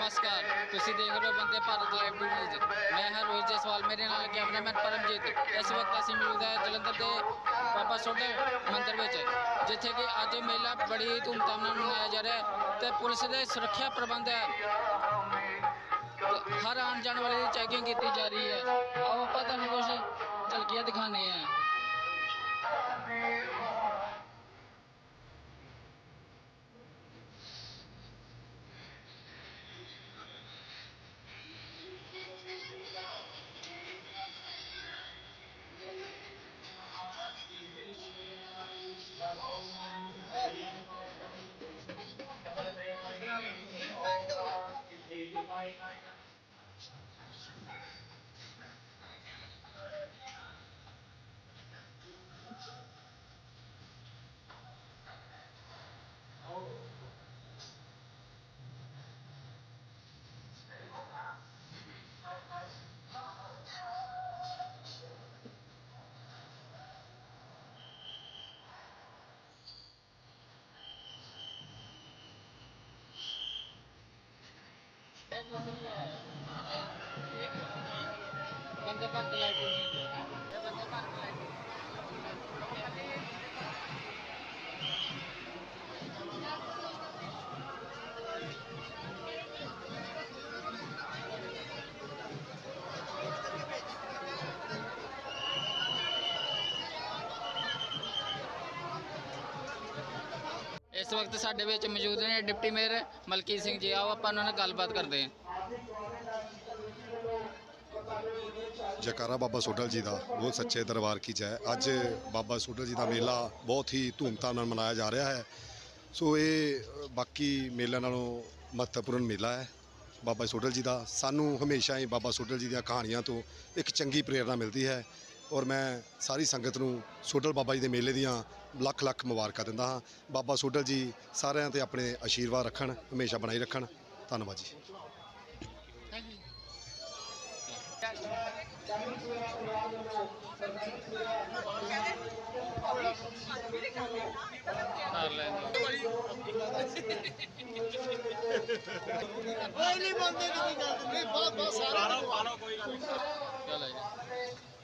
ਨਮਸਕਾਰ। ਤੁਸੀਂ ਦੇਖ ਰਹੇ ਹੋ ਬੰਦੇ ਭਾਰਤ ਲਾਈਵ ਨਿਊਜ਼ ਮੈਂ ਹਾਂ ਰੋਹਿਤ ਜਸਵਾਲ, ਮੇਰੇ ਨਾਲ ਕੈਮਰਾਮੈਨ ਪਰਮਜੀਤ। ਇਸ ਵਕਤ ਅਸੀਂ ਮੌਜੂਦ ਹੈ ਜਲੰਧਰ ਦੇ ਬਾਬਾ ਸੋਢੇ ਮੰਦਿਰ ਵਿੱਚ, ਜਿੱਥੇ ਕਿ ਅੱਜ ਇਹ ਮੇਲਾ ਬੜੀ ਧੂਮਧਾਮ ਨਾਲ ਮਨਾਇਆ ਜਾ ਰਿਹਾ ਹੈ ਤੇ ਪੁਲਿਸ ਦੇ ਸੁਰੱਖਿਆ ਪ੍ਰਬੰਧ ਹੈ। ਹਰ ਆਉਣ ਜਾਣ ਵਾਲੇ ਦੀ ਚੈਕਿੰਗ ਕੀਤੀ ਜਾ ਰਹੀ ਹੈ। ਆਓ ਆਪਾਂ ਤੁਹਾਨੂੰ ਕੁਝ ਝਲਕੀਆਂ ਦਿਖਾਉਂਦੇ ਹਾਂ। ਬੰਦੇ ਭਾਰਤ ਲਾਈਵ ਨਿਊਜ਼ ਇਸ ਵਕਤ ਸਾਡੇ ਵਿੱਚ ਮੌਜੂਦ ਨੇ ਡਿਪਟੀ ਮੇਅਰ ਮਲਕੀਤ ਸਿੰਘ ਜੀ, ਆਓ ਆਪਾਂ ਉਹਨਾਂ ਨਾਲ ਗੱਲਬਾਤ ਕਰਦੇ ਹਾਂ। ਜਕਾਰਾ ਬਾਬਾ ਸੋਢਲ ਜੀ ਦਾ, ਬਹੁਤ ਸੱਚੇ ਦਰਬਾਰ ਕੀ ਜੈ। ਅੱਜ ਬਾਬਾ ਸੋਢਲ ਜੀ ਦਾ ਮੇਲਾ ਬਹੁਤ ਹੀ ਧੂਮਧਾਮ ਨਾਲ ਮਨਾਇਆ ਜਾ ਰਿਹਾ ਹੈ। ਸੋ ਇਹ ਬਾਕੀ ਮੇਲਿਆਂ ਨਾਲੋਂ ਮਹੱਤਵਪੂਰਨ ਮੇਲਾ ਹੈ। ਬਾਬਾ ਸੋਢਲ ਜੀ ਦਾ, ਸਾਨੂੰ ਹਮੇਸ਼ਾ ਹੀ ਬਾਬਾ ਸੋਢਲ ਜੀ ਦੀਆਂ ਕਹਾਣੀਆਂ ਤੋਂ ਇੱਕ ਚੰਗੀ ਪ੍ਰੇਰਣਾ ਮਿਲਦੀ ਹੈ। ਔਰ ਮੈਂ ਸਾਰੀ ਸੰਗਤ ਨੂੰ ਸੋਢਲ ਬਾਬਾ ਜੀ ਦੇ ਮੇਲੇ ਦੀਆਂ ਲੱਖ ਲੱਖ ਮੁਬਾਰਕਾਂ ਦਿੰਦਾ ਹਾਂ। ਬਾਬਾ ਸੋਢਲ ਜੀ ਸਾਰਿਆਂ ਤੇ ਆਪਣੇ ਆਸ਼ੀਰਵਾਦ ਰੱਖਣ ਹਮੇਸ਼ਾ ਬਣਾਈ ਰੱਖਣ। ਧੰਨਵਾਦ ਜੀ। ਕੋਈ ਨਹੀਂ ਬੰਦੇ ਦੀ ਕੀ ਗੱਲ ਨਹੀਂ ਬਹੁਤ ਬਹੁਤ ਸਾਰਾ ਚਲ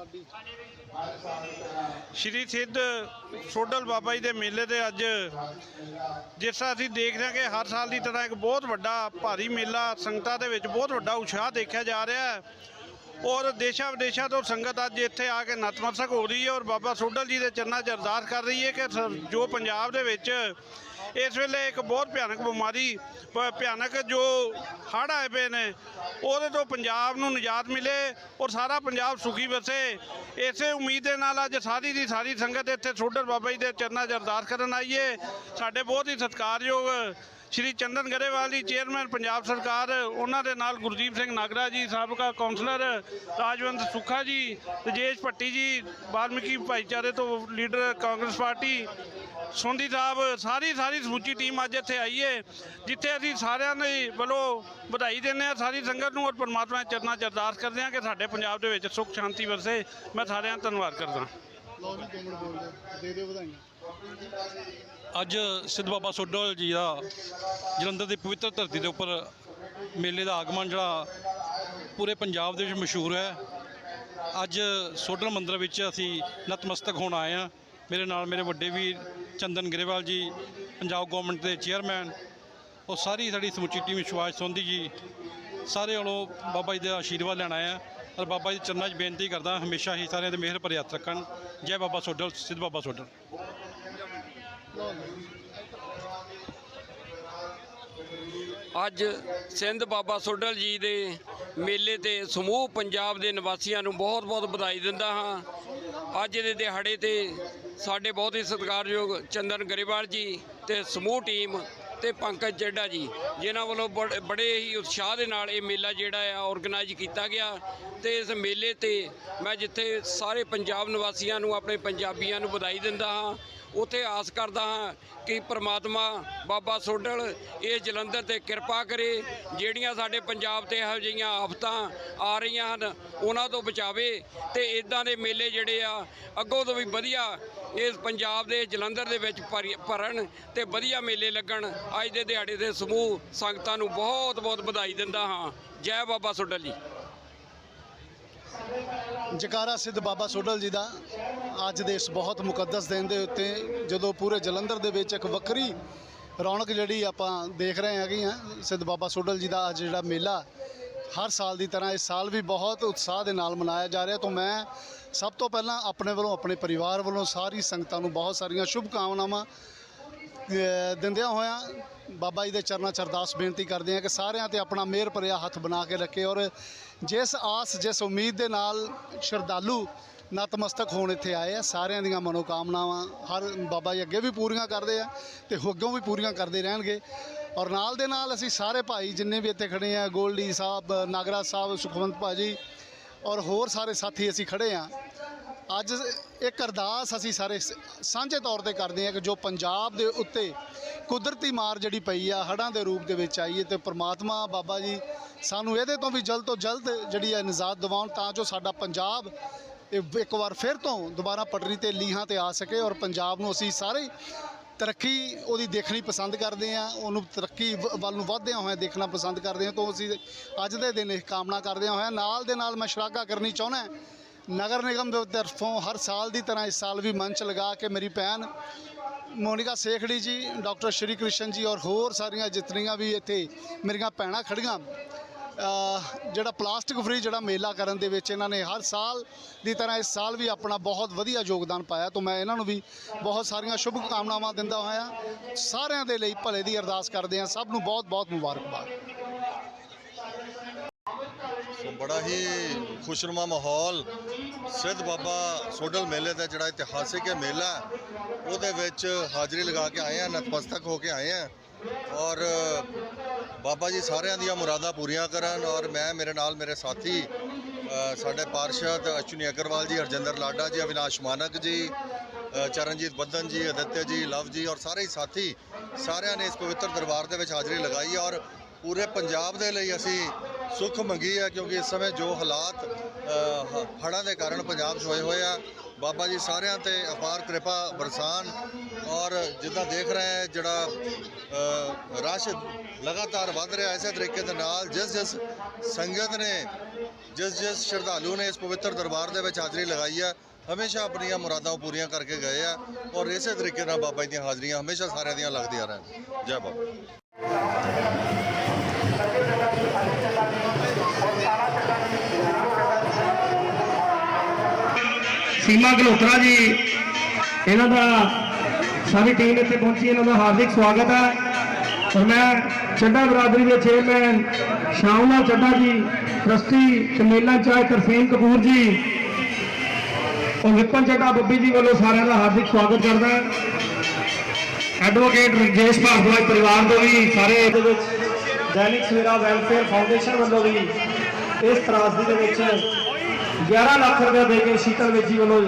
ਸਾਡੀ ਸ਼੍ਰੀ ਸਿੱਧ ਸੋਡਲ ਬਾਬਾ ਜੀ ਦੇ ਮੇਲੇ ਤੇ ਅੱਜ ਜਿਸ ਤਰ੍ਹਾਂ ਅਸੀਂ ਦੇਖਦੇ ਹਾਂ ਕਿ ਹਰ ਸਾਲ ਦੀ ਤਰ੍ਹਾਂ ਇੱਕ ਬਹੁਤ ਵੱਡਾ ਭਾਰੀ ਮੇਲਾ ਸੰਗਤਾਂ ਦੇ ਵਿੱਚ ਬਹੁਤ ਵੱਡਾ ਉਤਸ਼ਾਹ ਦੇਖਿਆ ਜਾ ਰਿਹਾ ਹੈ। ਔਰ ਦੇਸ਼ਾਂ ਵਿਦੇਸ਼ਾਂ ਤੋਂ ਸੰਗਤ ਅੱਜ ਇੱਥੇ ਆ ਕੇ ਨਤਮਸਤਕ ਹੋ ਰਹੀ ਹੈ ਔਰ ਬਾਬਾ ਸੋਡਲ ਜੀ ਦੇ ਚਰਨਾਂ 'ਚ ਅਰਦਾਸ ਕਰ ਰਹੀ ਹੈ ਕਿ ਜੋ ਪੰਜਾਬ ਦੇ ਵਿੱਚ ਇਸ ਵੇਲੇ ਇੱਕ ਬਹੁਤ ਭਿਆਨਕ ਬਿਮਾਰੀ ਭਿਆਨਕ ਜੋ ਹੜ੍ਹ ਆਏ ਪਏ ਨੇ, ਉਹਦੇ ਤੋਂ ਪੰਜਾਬ ਨੂੰ ਨਿਜਾਤ ਮਿਲੇ ਔਰ ਸਾਰਾ ਪੰਜਾਬ ਸੁਖੀ ਵਸੇ। ਇਸੇ ਉਮੀਦ ਦੇ ਨਾਲ ਅੱਜ ਸਾਰੀ ਦੀ ਸਾਰੀ ਸੰਗਤ ਇੱਥੇ ਸੋਡਲ ਬਾਬਾ ਜੀ ਦੇ ਚਰਨਾਂ 'ਚ ਅਰਦਾਸ ਕਰਨ ਆਈਏ ਸਾਡੇ ਬਹੁਤ ਹੀ ਸਤਿਕਾਰਯੋਗ ਸ਼੍ਰੀ ਚੰਦਨ ਗਰੇਵਾਲ ਜੀ, ਚੇਅਰਮੈਨ ਪੰਜਾਬ ਸਰਕਾਰ, ਉਹਨਾਂ ਦੇ ਨਾਲ ਗੁਰਦੀਪ ਸਿੰਘ ਨਾਗਰਾ ਜੀ, ਸਾਬਕਾ ਕੌਂਸਲਰ ਰਾਜਵੰਤ ਸੁੱਖਾ ਜੀ, ਰਜੇਸ਼ ਭੱਟੀ ਜੀ ਵਾਲਮੀਕੀ ਭਾਈਚਾਰੇ ਤੋਂ ਲੀਡਰ ਕਾਂਗਰਸ ਪਾਰਟੀ ਸੋਂਦੀ ਸਾਹਿਬ ਸਾਰੀ ਸਾਰੀ ਸਮੁੱਚੀ ਟੀਮ ਅੱਜ ਇੱਥੇ ਆਈ ਹੈ ਜਿੱਥੇ ਅਸੀਂ ਸਾਰਿਆਂ ਦੇ ਵੱਲੋਂ ਵਧਾਈ ਦਿੰਦੇ ਹਾਂ ਸਾਰੀ ਸੰਗਤ ਨੂੰ ਔਰ ਪਰਮਾਤਮਾ ਦੇ ਚਰਨਾਂ 'ਚ ਅਰਦਾਸ ਕਰਦੇ ਹਾਂ ਕਿ ਸਾਡੇ ਪੰਜਾਬ ਦੇ ਵਿੱਚ ਸੁੱਖ ਸ਼ਾਂਤੀ ਵਰਸੇ। ਮੈਂ ਸਾਰਿਆਂ ਦਾ ਧੰਨਵਾਦ ਕਰਦਾ ਅੱਜ ਸਿੱਧ ਬਾਬਾ ਸੋਢਲ ਜੀ ਦਾ ਜਲੰਧਰ ਦੀ ਪਵਿੱਤਰ ਧਰਤੀ ਦੇ ਉੱਪਰ ਮੇਲੇ ਦਾ ਆਗਮਨ ਜਿਹੜਾ ਪੂਰੇ ਪੰਜਾਬ ਦੇ ਵਿੱਚ ਮਸ਼ਹੂਰ ਹੈ। ਅੱਜ ਸੋਢਲ ਮੰਦਿਰ ਵਿੱਚ ਅਸੀਂ ਨਤਮਸਤਕ ਹੋਣ ਆਏ ਹਾਂ। ਮੇਰੇ ਨਾਲ ਮੇਰੇ ਵੱਡੇ ਵੀਰ ਚੰਦਨ ਗਰੇਵਾਲ ਜੀ, ਪੰਜਾਬ ਗਵਰਨਮੈਂਟ ਦੇ ਚੇਅਰਮੈਨ ਉਹ ਸਾਰੀ ਸਾਡੀ ਸਮੁੱਚੀ ਟੀਮ ਵਿਸ਼ਵਾਸ ਸੋਂਦੀ ਜੀ, ਸਾਰੇ ਵੱਲੋਂ ਬਾਬਾ ਜੀ ਦਾ ਆਸ਼ੀਰਵਾਦ ਲੈਣ ਆਏ ਔਰ ਬਾਬਾ ਜੀ ਦੇ ਚਰਨਾਂ 'ਚ ਬੇਨਤੀ ਕਰਦਾ ਹਮੇਸ਼ਾ ਹੀ ਸਾਰਿਆਂ ਦੇ ਮਿਹਰ ਭਰੇ ਹੱਥ ਰੱਖਣ। ਜੈ ਬਾਬਾ ਸੋਡਲ ਸਿੱਧ ਬਾਬਾ ਸੋਡਲ ਅੱਜ ਸਿੰਧ ਬਾਬਾ ਸੋਢਲ ਜੀ ਦੇ ਮੇਲੇ ਤੇ ਸਮੂਹ ਪੰਜਾਬ ਦੇ ਨਿਵਾਸੀਆਂ ਨੂੰ ਬਹੁਤ-ਬਹੁਤ ਵਧਾਈ ਦਿੰਦਾ ਹਾਂ। ਅੱਜ ਦੇ ਦਿਹਾੜੇ ਤੇ ਸਾਡੇ ਬਹੁਤ ਹੀ ਸਤਿਕਾਰਯੋਗ ਚੰਦਨ ਗਰੇਵਾਲ ਜੀ ਤੇ ਸਮੂਹ ਟੀਮ ਤੇ ਪੰਕਜ ਚੱਡਾ ਜੀ, ਜਿਨ੍ਹਾਂ ਵੱਲੋਂ ਬੜ- ਬੜੇ ਹੀ ਉਤਸ਼ਾਹ ਦੇ ਨਾਲ ਇਹ ਮੇਲਾ ਜਿਹੜਾ ਆ ਆਰਗੇਨਾਈਜ਼ ਕੀਤਾ ਗਿਆ ਤੇ ਇਸ ਮੇਲੇ ਤੇ ਮੈਂ ਜਿੱਥੇ ਸਾਰੇ ਪੰਜਾਬ ਨਿਵਾਸੀਆਂ ਨੂੰ, ਆਪਣੇ ਪੰਜਾਬੀਆਂ ਨੂੰ ਵਧਾਈ ਦਿੰਦਾ ਹਾਂ। ਉੱਥੇ ਆਸ ਕਰਦਾ ਹਾਂ ਕਿ ਪ੍ਰਮਾਤਮਾ ਬਾਬਾ ਸੋਡਲ ਇਹ ਜਲੰਧਰ ਤੇ ਕਿਰਪਾ ਕਰੇ, ਜਿਹੜੀਆਂ ਸਾਡੇ ਪੰਜਾਬ ਤੇ ਇਹੋ ਜਿਹੀਆਂ ਆਫਤਾਂ ਆ ਰਹੀਆਂ ਹਨ, ਉਹਨਾਂ ਤੋਂ ਬਚਾਵੇ ਤੇ ਇਦਾਂ ਦੇ ਮੇਲੇ ਜਿਹੜੇ ਆ, ਅੱਗੋਂ ਤੋਂ ਵੀ ਵਧੀਆ ਇਸ ਪੰਜਾਬ ਦੇ ਜਲੰਧਰ ਦੇ ਵਿੱਚ ਭਰੀ- ਭਰਨ ਤੇ ਵਧੀਆ ਮੇਲੇ ਲੱਗਣ। ਅੱਜ ਦੇ ਦਿਹਾੜੇ ਦੇ ਸਮੂਹ ਸੰਗਤਾਂ ਨੂੰ ਬਹੁਤ ਬਹੁਤ ਵਧਾਈ ਦਿੰਦਾ ਹਾਂ। ਜੈ ਬਾਬਾ ਸੋਡਲ ਜੀ। ਜਕਾਰਾ ਸਿੱਧ ਬਾਬਾ ਸੋਡਲ ਜੀ ਦਾ। ਅੱਜ ਦੇ ਇਸ ਬਹੁਤ ਮੁਕੱਦਸ ਦਿਨ ਦੇ ਉੱਤੇ ਜਦੋਂ ਪੂਰੇ ਜਲੰਧਰ ਦੇ ਵਿੱਚ ਇੱਕ ਵੱਖਰੀ ਰੌਣਕ ਜਿਹੜੀ ਆਪਾਂ ਦੇਖ ਰਹੇ ਹੈਗੇ ਆ ਸਿੱਧ ਬਾਬਾ ਸੋਡਲ ਜੀ ਦਾ ਅੱਜ ਜਿਹੜਾ ਮੇਲਾ ਹਰ ਸਾਲ ਦੀ ਤਰ੍ਹਾਂ ਇਸ ਸਾਲ ਵੀ ਬਹੁਤ ਉਤਸ਼ਾਹ ਦੇ ਨਾਲ ਮਨਾਇਆ ਜਾ ਰਿਹਾ। ਤੋਂ ਮੈਂ ਸਭ ਤੋਂ ਪਹਿਲਾਂ ਆਪਣੇ ਵੱਲੋਂ, ਆਪਣੇ ਪਰਿਵਾਰ ਵੱਲੋਂ ਸਾਰੀ ਸੰਗਤਾਂ ਨੂੰ ਬਹੁਤ ਸਾਰੀਆਂ ਸ਼ੁਭ ਕਾਮਨਾਵਾਂ ਦਿੰਦਿਆਂ ਹੋਇਆਂ ਬਾਬਾ ਜੀ ਦੇ ਚਰਨਾਂ 'ਚ ਅਰਦਾਸ ਬੇਨਤੀ ਕਰਦੇ ਹਾਂ ਕਿ ਸਾਰਿਆਂ ਤੇ ਆਪਣਾ ਮਿਹਰ ਭਰਿਆ ਹੱਥ ਬਣਾ ਕੇ ਰੱਖੇ ਔਰ ਜਿਸ ਆਸ, ਜਿਸ ਉਮੀਦ ਦੇ ਨਾਲ ਸ਼ਰਧਾਲੂ ਨਤਮਸਤਕ ਹੋਣ ਇੱਥੇ ਆਏ ਆ, ਸਾਰਿਆਂ ਦੀਆਂ ਮਨੋਕਾਮਨਾਵਾਂ, ਹਰ ਬਾਬਾ ਜੀ ਅੱਗੇ ਵੀ ਪੂਰੀਆਂ ਕਰਦੇ ਆ ਤੇ ਅੱਗੋਂ ਵੀ ਪੂਰੀਆਂ ਕਰਦੇ ਰਹਿਣਗੇ। ਔਰ ਨਾਲ ਦੇ ਨਾਲ ਅਸੀਂ ਸਾਰੇ ਭਾਈ ਜਿੰਨੇ ਵੀ ਇੱਥੇ ਖੜੇ ਆ, ਗੋਲਡੀ ਸਾਹਿਬ, ਨਾਗਰਾਜ ਸਾਹਿਬ, ਸੁਖਵੰਤ ਭਾਜੀ ਔਰ ਹੋਰ ਸਾਰੇ ਸਾਥੀ ਅਸੀਂ ਖੜੇ ਆ। ਅੱਜ ਇੱਕ ਅਰਦਾਸ ਅਸੀਂ ਸਾਰੇ ਸ- ਸਾਂਝੇ ਤੌਰ ਤੇ ਕਰਦੇ ਹਾਂ ਕਿ ਜੋ ਪੰਜਾਬ ਦੇ ਉੱਤੇ ਕੁਦਰਤੀ ਮਾਰ ਜਿਹੜੀ ਪਈ ਆ, ਹੜ੍ਹਾਂ ਦੇ ਰੂਪ ਦੇ ਵਿੱਚ ਆਈ ਹੈ ਤੇ ਪ੍ਰਮਾਤਮਾ ਬਾਬਾ ਜੀ ਸਾਨੂੰ ਇਹਦੇ ਤੋਂ ਵੀ ਜਲਦ ਤੋਂ ਜਲਦ ਜਿਹੜੀ ਹੈ ਨਿਜਾਤ ਦਿਵਾਉਣ ਤਾਂ ਜੋ ਸਾਡਾ ਪੰਜਾਬ ਇੱਕ ਵਾਰ ਫਿਰ ਤੋਂ ਦੁਬਾਰਾ ਪਟਰੀ ਤੇ ਲੀਹਾਂ ਤੇ ਆ ਸਕੇ ਔਰ ਪੰਜਾਬ ਨੂੰ ਅਸੀਂ ਸਾਰੇ ਤਰੱਕੀ ਉਹਦੀ ਦੇਖਣੀ ਪਸੰਦ ਕਰਦੇ ਆ ਉਹਨੂੰ ਤਰੱਕੀ ਵ- ਵੱਲ ਨੂੰ ਵਧਦਿਆਂ ਹੋਇਆ ਦੇਖਣਾ ਪਸੰਦ ਕਰਦੇ ਆ ਤੋਂ ਅਸੀਂ ਅੱਜ ਦੇ ਦਿਨ ਇਹ ਕਾਮਨਾ ਕਰਦਿਆਂ ਹੋਇਆ। ਨਾਲ ਦੇ ਨਾਲ ਮੈਂ ਸ਼ਲਾਘਾ ਕਰਨੀ ਚਾਹੁੰਦਾ ਨਗਰ ਨਿਗਮ ਦੇ ਤਰਫੋਂ ਹਰ ਸਾਲ ਦੀ ਤਰ੍ਹਾਂ ਇਸ ਸਾਲ ਵੀ ਮੰਚ ਲਗਾ ਕੇ ਮੇਰੀ ਭੈਣ ਮੋਨਿਕਾ ਸੇਖੜੀ ਜੀ, ਡਾਕਟਰ ਸ਼੍ਰੀ ਕ੍ਰਿਸ਼ਨ ਜੀ ਔਰ ਹੋਰ ਸਾਰੀਆਂ ਜਿਤਨੀਆਂ ਵੀ ਇੱਥੇ ਮੇਰੀਆਂ ਭੈਣਾਂ ਖੜੀਆਂ ਜਿਹੜਾ ਪਲਾਸਟਿਕ ਫ੍ਰੀ ਜਿਹੜਾ ਮੇਲਾ ਕਰਨ ਦੇ ਵਿੱਚ ਇਹਨਾਂ ਨੇ ਹਰ ਸਾਲ ਦੀ ਤਰ੍ਹਾਂ ਇਸ ਸਾਲ ਵੀ ਆਪਣਾ ਬਹੁਤ ਵਧੀਆ ਯੋਗਦਾਨ ਪਾਇਆ। ਤੋਂ ਮੈਂ ਇਹਨਾਂ ਨੂੰ ਵੀ ਬਹੁਤ ਸਾਰੀਆਂ ਸ਼ੁਭ ਕਾਮਨਾਵਾਂ ਦਿੰਦਾ ਹੋਇਆ। ਸਾਰਿਆਂ ਦੇ ਲਈ ਭਲੇ ਦੀ ਅਰਦਾਸ ਕਰਦੇ ਹਾਂ। ਸਭ ਨੂੰ ਬਹੁਤ ਬਹੁਤ ਮੁਬਾਰਕਬਾਦ। ਸੋ ਬੜਾ ਹੀ ਖੁਸ਼ਨੁਮਾ ਮਾਹੌਲ ਸਿੱਧ ਬਾਬਾ ਸੋਡਲ ਮੇਲੇ ਦਾ ਜਿਹੜਾ ਇਤਿਹਾਸਿਕ ਮੇਲਾ ਉਹਦੇ ਵਿੱਚ ਹਾਜ਼ਰੀ ਲਗਾ ਕੇ ਆਏ ਆ ਨਤਮਸਤਕ ਹੋ ਕੇ ਆਏ ਆ ਔਰ ਬਾਬਾ ਜੀ ਸਾਰਿਆਂ ਦੀਆਂ ਮੁਰਾਦਾਂ ਪੂਰੀਆਂ ਕਰਨ ਔਰ ਮੈਂ ਮੇਰੇ ਨਾਲ ਮੇਰੇ ਸਾਥੀ ਸਾਡੇ ਪਾਰਸ਼ਦ ਅਸ਼ਵਨੀ ਅਗਰਵਾਲ ਜੀ ਹਰਜਿੰਦਰ ਲਾਡਾ ਜੀ ਅਵਿਨਾਸ਼ ਮਾਨਕ ਜੀ ਚਰਨਜੀਤ ਬੱਦਨ ਜੀ ਅਦਿੱਤਿਆ ਜੀ ਲਵ ਜੀ ਔਰ ਸਾਰੇ ਹੀ ਸਾਥੀ ਸਾਰਿਆਂ ਨੇ ਇਸ ਪਵਿੱਤਰ ਦਰਬਾਰ ਦੇ ਵਿੱਚ ਹਾਜ਼ਰੀ ਲਗਾਈ ਔਰ ਪੂਰੇ ਪੰਜਾਬ ਦੇ ਲਈ ਅਸੀਂ ਸੁੱਖ ਮੰਗੀ ਹੈ ਕਿਉਂਕਿ ਇਸ ਸਮੇਂ ਜੋ ਹਾਲਾਤ ਅ, ਹੜ੍ਹਾਂ ਦੇ ਕਾਰਨ ਪੰਜਾਬ 'ਚ ਹੋਏ ਹੋਏ ਆ। ਬਾਬਾ ਜੀ ਸਾਰਿਆਂ ਤੇ ਅਪਾਰ ਕਿਰਪਾ ਬਰਸਾਨ ਔਰ ਜਿੱਦਾਂ ਦੇਖ ਰਹੇ ਹੈ, ਜਿਹੜਾ ਰਸ਼ ਲਗਾਤਾਰ ਵੱਧ ਰਿਹਾ, ਇਸੇ ਤਰੀਕੇ ਦੇ ਨਾਲ ਜਿਸ ਜਿਸ ਸੰਗਤ ਨੇ, ਜਿਸ ਜਿਸ ਸ਼ਰਧਾਲੂ ਨੇ ਇਸ ਪਵਿੱਤਰ ਦਰਬਾਰ ਦੇ ਵਿੱਚ ਹਾਜ਼ਰੀ ਲਗਾਈ ਹੈ, ਹਮੇਸ਼ਾ ਆਪਣੀਆਂ ਮੁਰਾਦਾਂ ਪੂਰੀਆਂ ਕਰਕੇ ਗਏ ਆ ਔਰ ਇਸੇ ਤਰੀਕੇ ਨਾਲ ਬਾਬਾ ਜੀ ਦੀਆਂ ਹਾਜ਼ਰੀਆਂ ਹਮੇਸ਼ਾ ਸਾਰਿਆਂ ਦੀਆਂ ਲੱਗਦੀਆਂ ਰਹਿਣ। ਜੈ ਬਾਬਾ। ਸੀਮਾ ਗਲੋਤਰਾ ਜੀ, ਇਹਨਾਂ ਦਾ ਸਾਰੀ ਟੀਮ ਇੱਥੇ ਪਹੁੰਚੀ, ਇਹਨਾਂ ਦਾ ਹਾਰਦਿਕ ਸਵਾਗਤ ਹੈ। ਔਰ ਮੈਂ ਚੱਡਾ ਬਰਾਦਰੀ ਦੇ ਚੇਅਰਮੈਨ ਸ਼ਾਮਲਾ ਚੱਡਾ ਜੀ ਟਰਸਟੀ ਕਮੇਲਾ ਚਾਹ ਤਰਸੀਮ ਕਪੂਰ ਜੀ, ਔਰ ਵਿਪਨ ਚੱਡਾ ਬੱਬੀ ਜੀ ਵੱਲੋਂ ਸਾਰਿਆਂ ਦਾ ਹਾਰਦਿਕ ਸਵਾਗਤ ਕਰਦਾ ਐਡਵੋਕੇਟ ਰਜੇਸ਼ ਭਾਰਦਵਾਜ ਪਰਿਵਾਰ ਤੋਂ ਵੀ ਸਾਰੇ ਇਹਦੇ ਵਿੱਚ ਦੈਨਿਕ ਸਵੇਰਾ ਵੈਲਫੇਅਰ ਫਾਊਂਡੇਸ਼ਨ ਵੱਲੋਂ ਵੀ ਇਸ ਤਰਾਸਦੀ ਦੇ ਵਿੱਚ 11 ਲੱਖ ਰੁਪਏ ਦੇ ਕੇ ਸ਼ੀਤਲ ਵੇਜੀ ਵੱਲੋਂ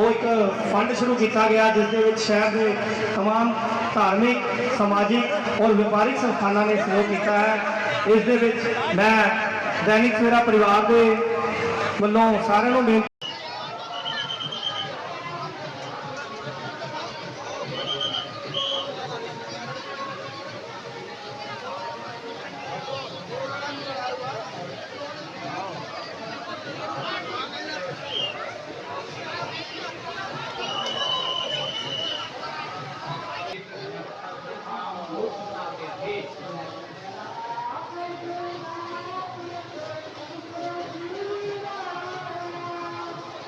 ਉਹ ਇੱਕ ਫੰਡ ਸ਼ੁਰੂ ਕੀਤਾ ਗਿਆ ਜਿਸ ਦੇ ਵਿੱਚ ਸ਼ਹਿਰ ਦੇ तमाम ਧਾਰਮਿਕ ਸਮਾਜਿਕ ਔਰ ਵਪਾਰਿਕ ਸੰਸਥਾਨਾਂ ਨੇ ਸਹਿਯੋਗ ਕੀਤਾ ਹੈ ਇਸ ਦੇ ਵਿੱਚ ਮੈਂ ਦੈਨਿਕ ਸਵੇਰਾ ਪਰਿਵਾਰ ਦੇ ਵੱਲੋਂ ਸਾਰਿਆਂ ਨੂੰ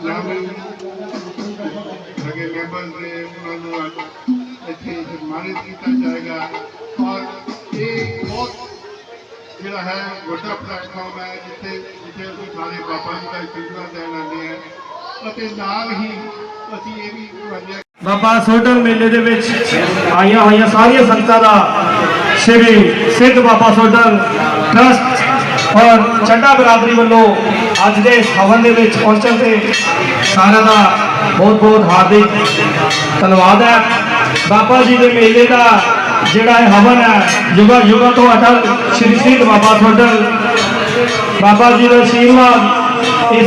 ਨਾਮੀ ਸਗੇ ਮੈਂਬਰ ਨੇ ਉਹਨਾਂ ਨੂੰ ਇੱਥੇ ਸਨਮਾਨਿਤ ਕੀਤਾ ਜਾਏਗਾ ਔਰ ਇਹ ਬਹੁਤ ਜਿਹੜਾ ਹੈ ਵੱਡਾ ਪਲੇਟਫਾਰਮ ਹੈ ਜਿੱਥੇ ਜਿੱਥੇ ਅਸੀਂ ਸਾਰੇ ਬਾਬਾ ਜੀ ਦਾ ਸਿਲਸਿਲਾ ਦੇਣ ਆਉਂਦੇ ਹਾਂ ਅਤੇ ਨਾਲ ਹੀ ਅਸੀਂ ਇਹ ਵੀ ਮੰਨਿਆ ਬਾਬਾ ਸੋਡਲ ਮੇਲੇ ਦੇ ਵਿੱਚ ਆਈਆਂ ਹੋਈਆਂ ਸਾਰੀਆਂ ਸੰਗਤਾਂ ਦਾ ਸ੍ਰੀ ਸਿੱਧ ਬਾਬਾ ਸੋਢਲ ਟਰਸਟ ਔਰ ਚੱਡਾ ਬਰਾਦਰੀ ਵੱਲੋਂ ਅੱਜ ਦੇ ਇਸ ਹਵਨ ਦੇ ਵਿੱਚ ਪਹੁੰਚਣ ਤੇ ਸਾਰਿਆਂ ਦਾ ਬਹੁਤ ਬਹੁਤ ਹਾਰਦਿਕ ਧੰਨਵਾਦ ਹੈ। ਬਾਬਾ ਜੀ ਦੇ ਮੇਲੇ ਦਾ ਜਿਹੜਾ ਇਹ ਹਵਨ ਹੈ, ਯੁਗਾ ਯੁਗਾ ਤੋਂ ਅਟਲ ਸ੍ਰੀ ਸਿੱਧ ਬਾਬਾ ਤੁਹਾਡਾ ਬਾਬਾ ਜੀ ਦਾ ਆਸ਼ੀਰਵਾਦ ਇਸ